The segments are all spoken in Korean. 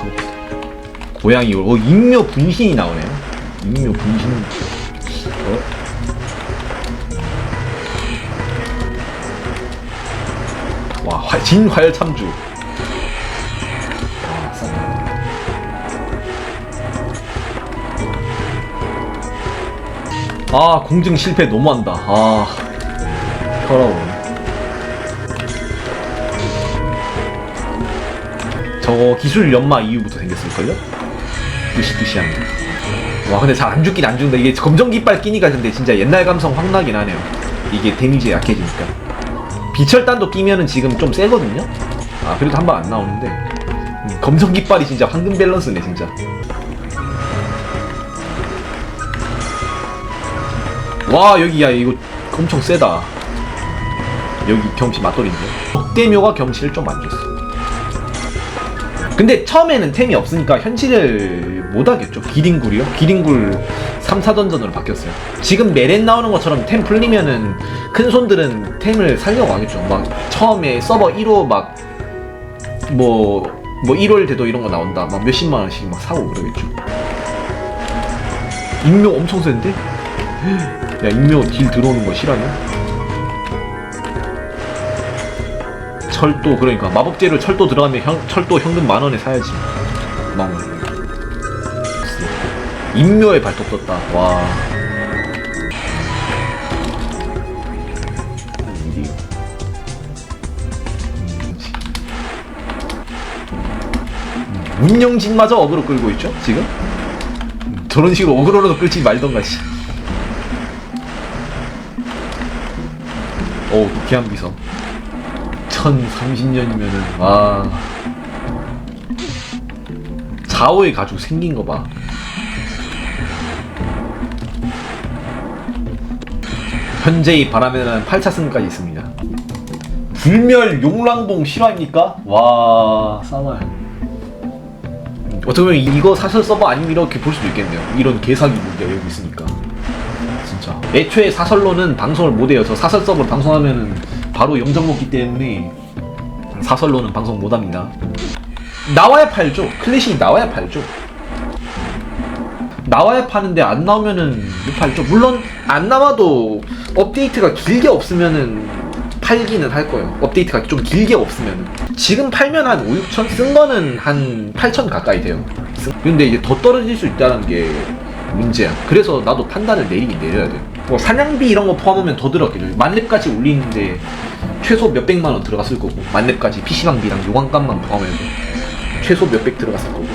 가봅시다. 고양이, 어, 인묘 분신이 나오네요. 인묘 분신. 어? 와, 화- 진화열 참주. 아, 공증 실패 너무한다. 아, 더러워. 저거 기술 연마 이후부터 생겼을걸요? 두시두시한 와 근데 잘 안 죽긴 안 죽는다 이게 검정 깃발 끼니까 근데 진짜 옛날 감성 확 나긴 하네요. 이게 데미지 약해지니까. 비철단도 끼면은 지금 좀 세거든요? 아 그래도 한 방 안 나오는데. 음, 검정 깃발이 진짜 황금 밸런스네 진짜. 와 여기 야. 이거 엄청 세다. 여기 경치 맞돌인데. 적대묘가 경치를 좀 안 줬어 근데 처음에는 템이 없으니까 현질을 못하겠죠 기린굴이요? 기린굴 3, 4던전으로 바뀌었어요 지금 메렌 나오는 것처럼 템 풀리면은 큰 손들은 템을 살려고 하겠죠 막 처음에 서버 1호 막 뭐, 뭐 1월 돼도 이런 거 나온다 막 몇십만 원씩 막 사고 그러겠죠 인묘 엄청 센데? 야 인묘 딜 들어오는 거 실화냐? 철도 그러니까 마법 재료 철도 들어가면 형, 철도 현금 만 원에 사야지. 막 인묘의 발톱 떴다. 와. 이게 음, 운영진마저 어그로 끌고 있죠 지금? 음, 저런 식으로 어그로라도 끌지 말던가 씨. 어우 기한비서 1030년이면은 와 자오의 가죽 생긴 거 봐. 현재의 바람에는 8차 승까지 있습니다. 불멸 용랑봉 실화입니까? 와 싸말. 어떻게 보면 이거 사설 서버 아니면 이렇게 볼 수도 있겠네요. 이런 개사기 무기가 여기 있으니까. 진짜. 애초에 사설로는 방송을 못해요. 저 사설 서버 방송하면은 바로 영정 먹기 때문에 사설로는 방송 못합니다. 나와야 팔죠. 클래식이 나와야 팔죠. 나와야 파는데 안 나오면은 못 팔죠. 물론 안 나와도 업데이트가 길게 없으면은 팔기는 할 거예요. 업데이트가 좀 길게 없으면은. 지금 팔면 한 5, 6천? 쓴 거는 한 8천 가까이 돼요. 쓴- 근데 이제 더 떨어질 수 있다는 게 문제야. 그래서 나도 판단을 내리긴 내려야 돼. 뭐 사냥비 이런 거 포함하면 더 들었겠죠. 만렙까지 올리는데 최소 몇백만 원 들어갔을 거고 만렙까지 PC방비랑 요광값만 포함해도 최소 몇백 들어갔을 거고.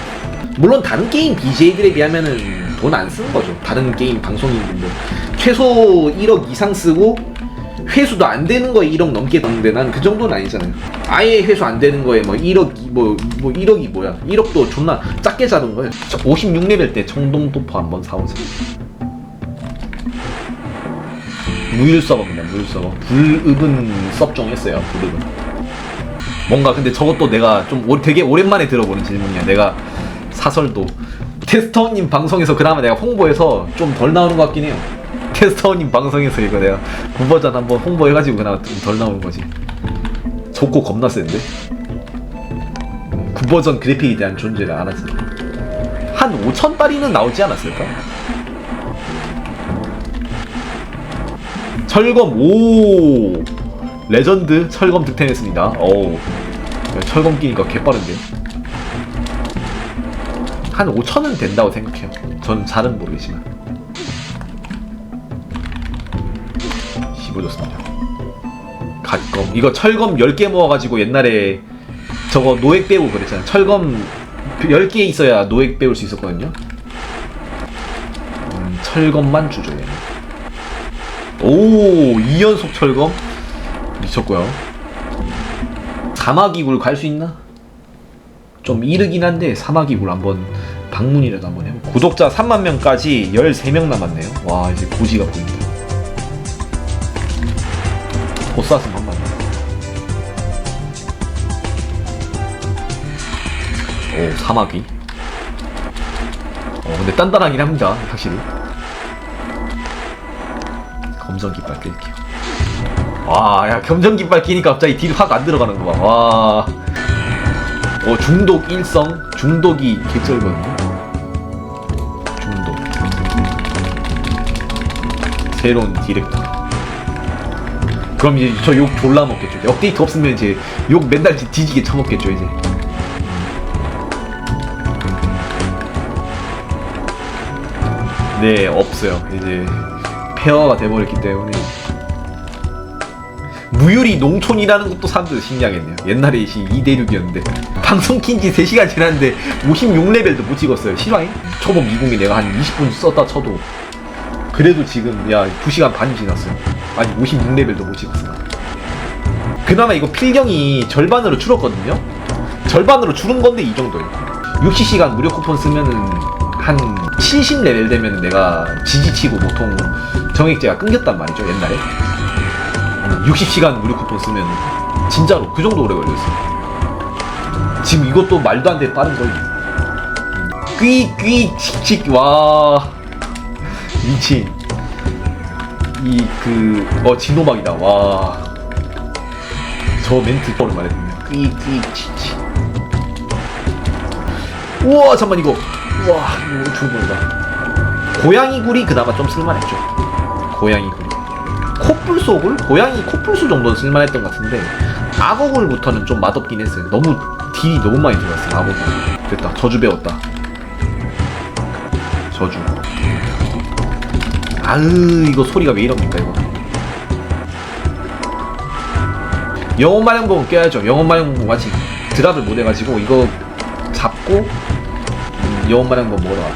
물론 다른 게임 BJ들에 비하면은 돈 안 쓰는 거죠. 다른 게임 방송인분들 최소 1억 이상 쓰고 회수도 안 되는 거에 1억 넘게 넣는데 난 그 정도는 아니잖아요. 아예 회수 안 되는 거에 뭐 1억 뭐, 뭐 1억이 뭐야. 1억도 존나 작게 잡은 거예요. 56레벨 때 청동 도포 한번 사오세요 무일 서버입니다 무일 서버. 불읍은 섭종 했어요 불읍은. 뭔가 근데 저것도 내가 좀 오- 되게 오랜만에 들어보는 질문이야. 내가 사설도. 테스터님 방송에서 그나마 내가 홍보해서 좀 덜 나오는 것 같긴 해요. 테스터님 방송에서 이거 내가 9버전 한번 홍보해가지고 그나마 좀 덜 나오는 거지. 좋고 겁나 센데? 9버전 그래픽에 대한 존재를 알았지 한 5천 달이는 나오지 않았을까? 철검 오 레전드 철검 득템했습니다. 오 철검 끼니까 개빠른데. 한 5천은 된다고 생각해요. 전 잘은 모르겠지만. 15줬습니다. 갓검 이거 철검 10개 모아가지고 옛날에 저거 노획 배우 그랬잖아요. 철검 10개 있어야 노획 배울 수 있었거든요. 음, 철검만 주죠 얘는. 오 2연속 철검 미쳤고요. 사마기굴 갈 수 있나? 좀 이르긴 한데 사마기굴 한번 방문이라도 한번 해볼게요. 구독자 3만 명까지 13명 남았네요. 와 이제 고지가 보인다. 보스앗은 한번 오 사마귀 어 근데 단단하긴 합니다 확실히 검정 깃발 낄게요. 와, 야, 검정 깃발 끼니까 갑자기 딜 확 안 들어가는 거 봐. 와. 오, 중독 일성 중독이 개쩔거든요 중독 새로운 디렉터 그럼 이제 저 욕 졸라 먹겠죠 업데이트 없으면 이제 욕 맨날 뒤- 뒤지게 처먹겠죠 이제 네 없어요 이제 폐허가 돼버렸기 때문에 무유리 농촌이라는 것도 사람들 신기하겠네요. 옛날에 이 2대6이었는데. 방송 킨지 3시간 지났는데 56레벨도 못 찍었어요. 실화임? 초보 미궁에 내가 한 20분 썼다 쳐도. 그래도 지금 야 2시간 반이 지났어요. 아니 56레벨도 못 찍었어 그나마 이거 필경이 절반으로 줄었거든요. 절반으로 줄은 건데 이 정도예요. 60시간 무료 쿠폰 쓰면은 한 70레벨 되면 내가 지지치고 보통 정액제가 끊겼단 말이죠 옛날에. 60시간 무료 쿠폰 쓰면 진짜로 그 정도 오래 걸렸어요. 지금 이것도 말도 안 돼 빠른 거리. 퀴퀴 칙칙 와. 미친 이그어 진호박이다 와. 저 멘트 오랜만에 듣네요 퀴퀴 칙칙 우와 잠만 이거 우와 이거 뻔했다. 고양이 굴이 그나마 좀 쓸만했죠. 고양이 굴이 코뿔소굴? 고양이 코뿔 소 정도는 쓸만했던 것 같은데 악어 굴부터는 좀 맛없긴 했어요. 너무 딜이 너무 많이 들어갔어요 악어 굴. 됐다 저주 배웠다. 저주. 아으 이거 소리가 왜 이럽니까 이거? 영혼 마령봉 껴야죠. 영혼 마령봉 아직 드랍을 못 해가지고 이거 잡고 음, 영혼 마령봉 먹으러 가.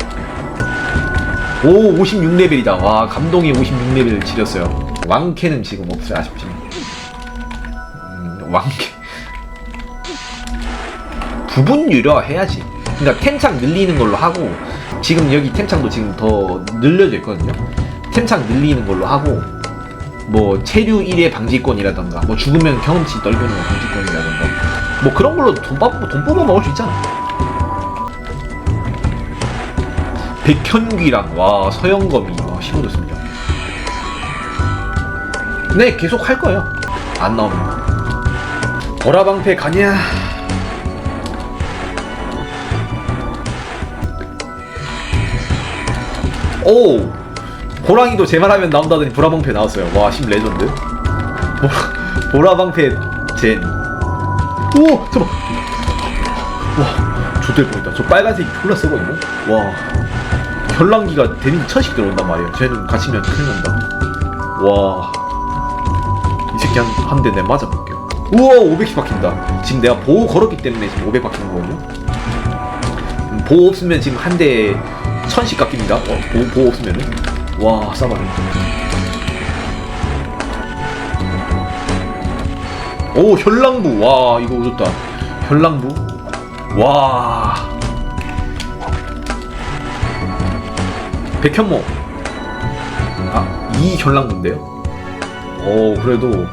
오 56레벨이다. 와 감동이 56레벨을 지렸어요. 왕캐는 지금 없어요 아쉽지만. 음, 왕캐. 부분 유료 해야지. 그러니까 템창 늘리는 걸로 하고 지금 여기 템창도 지금 더 늘려져 있거든요. 템창 늘리는 걸로 하고 뭐 체류 1회 방지권이라던가 뭐 죽으면 경험치 떨구는 거 방지권이라던가 뭐 그런 걸로 돈, 뽑, 돈 뽑아 먹을 수 있잖아 백현귀랑 와 서영검이 와 심어졌습니다. 네 계속 할 거예요. 안 나오면. 보라방패 가냐? 오! 호랑이도 제 말하면 나온다더니 보라방패 나왔어요. 와심 레전드. 보라, 보라방패 젠 오 잠깐 와 좋될 뻔했다. 저 빨간색이 졸라 세거든요? 와 현랑기가 데미지 천씩 들어온단 말이에요 쟤는 갇히면 큰일 난다 와 이 새끼 한, 한 대 내 맞아볼게요. 우와, 500씩 박힌다. 지금 내가 보호 걸었기 때문에 지금 500 박히는 거거든요. 음, 보호 없으면 지금 한대 1000씩 깎입니다. 어, 보호, 보호 없으면은. 와, 싸바네. 오, 현랑부. 와, 이거 오졌다. 현랑부. 와. 백현모. 아, 이 현랑부인데요? 오 그래도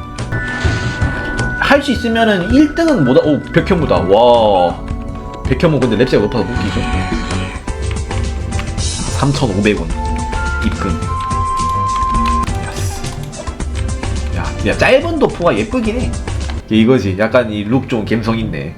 할 수 있으면은 1등은 뭐다 오 백현무다. 와. 백현무 근데 랩제가 높아서 웃기죠? 3,500원 입금. 야 짧은 도포가 예쁘긴 해. 이거지. 약간 이 룩 좀 감성 있네